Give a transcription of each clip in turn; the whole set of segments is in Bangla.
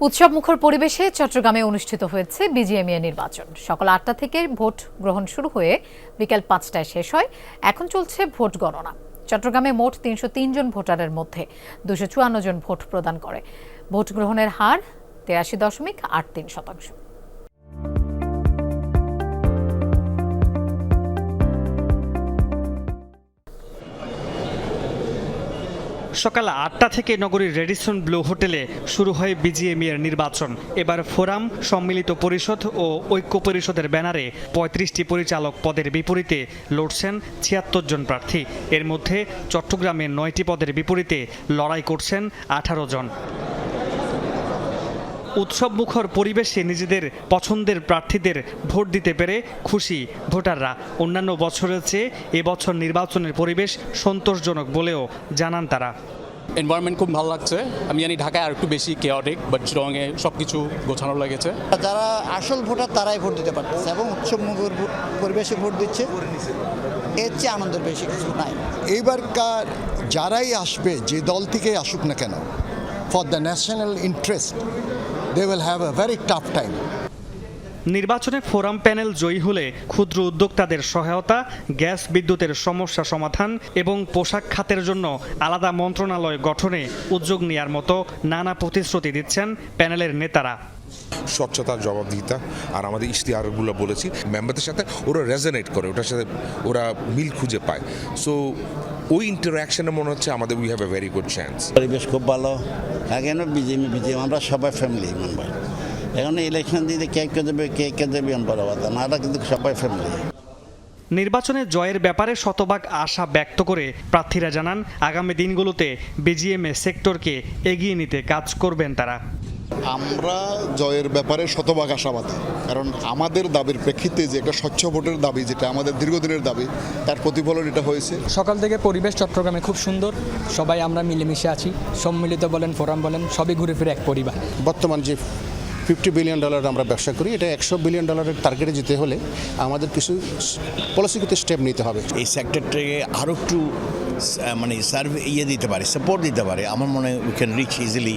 উৎসব মুখর পরিবেশে চট্টগ্রামে অনুষ্ঠিত হয়েছে বিজিএমইএ নির্বাচন। সকাল আটটা থেকে ভোট গ্রহণ শুরু হয়ে বিকেল পাঁচটায় শেষ হয়। এখন চলছে ভোট গণনা। চট্টগ্রামে মোট তিনশো জন ভোটারের মধ্যে দুশো চুয়ান্ন জন ভোট প্রদান করে। ভোট গ্রহণের হার তেরাশি দশমিক আট তিন শতাংশ। সকাল আটটা থেকে নগরীর রেডিসন ব্লু হোটেলে শুরু হয় বিজিএমইয়ের নির্বাচন। এবার ফোরাম, সম্মিলিত পরিষদ ও ঐক্য পরিষদের ব্যানারে পঁয়ত্রিশটি পরিচালক পদের বিপরীতে লড়ছেন ছিয়াত্তর জন প্রার্থী। এর মধ্যে চট্টগ্রামে নয়টি পদের বিপরীতে লড়াই করছেন আঠারো জন। উৎসব মুখর পরিবেশে নিজেদের পছন্দের প্রার্থীদের ভোট দিতে পেরে খুশি ভোটাররা। অন্যান্য বছরের চেয়ে এবছর নির্বাচনের পরিবেশ সন্তোষজনক বলেও জানান তারা। এনভায়রনমেন্ট খুব ভালো লাগছে। আমি জানি ঢাকায় আর একটু বেশি কেওয়াটিক বাট চিরঙে সব কিছু গোছানো লেগেছে। যারা আসল ভোটার তারাই ভোট দিতে পারতেছে এবং উৎসব মুখর পরিবেশে ভোট দিচ্ছে। এর চেয়ে আনন্দের বেশি কিছু নাই। এইবারকার যারাই আসবে যে দল থেকে আসুক না কেন for the national interest they will have a very tough time নির্বাচনে ফোরাম প্যানেল জয়ী হলে ক্ষুদ্র উদ্যোক্তাদের সহায়তা গ্যাস বিদ্যুতের সমস্যা সমাধান এবং পোশাক খাতের জন্য আলাদা মন্ত্রণালয় গঠনে উদ্যোগ নেয়ার মতো নানা প্রতিশ্রুতি দিচ্ছেন প্যানেলের নেতারা। স্বচ্ছতা জবাবদিহিতা আর আমাদের ইশতেহারগুলো বলেছি। মেম্বারদের সাথে ওরা রেজনেট করে ওটার সাথে ওরা মিল খুঁজে পায়। সো ওই ইন্টারাকশনে মনে হচ্ছে আমাদের we have a very good chance পরিবেশ খুব ভালো আগেও বিজেপি বিজেপি, আমরা সবাই ফ্যামিলি মেম্বার এখন ইলেকশন দিতে কে কে দেবে, কে কে দেবে আমরা কথা না কিন্তু সবাই ফ্যামিলি নির্বাচনে জয়ের ব্যাপারে শতভাগ আশা ব্যক্ত করে প্রার্থীরা জানান, আগামী দিনগুলোতে বিজিএমএ সেক্টরকে এগিয়ে নিতে কাজ করবেন তারা। আমরা জয়ের ব্যাপারে শতভাগ আশাবাদী। কারণ আমাদের দাবির প্রেক্ষিতে যে একটা স্বচ্ছ ভোটের দাবি যেটা আমাদের দীর্ঘদিনের দাবি তার প্রতিফলন এটা হয়েছে। সকাল থেকে পরিবেশ চট্টগ্রামে খুব সুন্দর। সবাই আমরা মিলেমিশে আছি। সম্মিলিত বলেন ফোরাম বলেন সবই ঘুরে ফিরে এক পরিবার। বর্তমান যে ফিফটি বিলিয়ন ডলার আমরা ব্যবসা করি এটা একশো বিলিয়ন ডলারের টার্গেটে যেতে হলে আমাদের কিছু পলিসিগত স্টেপ নিতে হবে। এই সেক্টরটাকে আরও একটু মানে সার্ভে ইয়ে দিতে পারে সাপোর্ট দিতে পারে। আমার মনে হয় উই ক্যান রিচ ইজিলি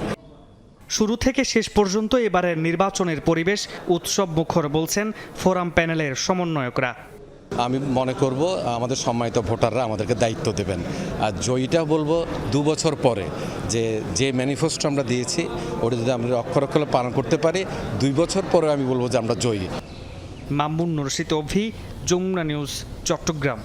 শুরু থেকে শেষ পর্যন্ত এবারের নির্বাচনের পরিবেশ উৎসব মুখর বলছেন ফোরাম প্যানেলের সমন্বয়করা। আমি মনে করব আমাদের সম্মানিত ভোটাররা আমাদেরকে দায়িত্ব দেবেন। আর জয়ীটা বলব দু বছর পরে যে যে ম্যানিফেস্টো আমরা দিয়েছি ওটা যদি আমরা অক্ষর অক্ষরে পালন করতে পারি দুই বছর পরে আমি বলব যে আমরা জয়ী। মামুন রশিদ অভি যমুনা নিউজ চট্টগ্রাম।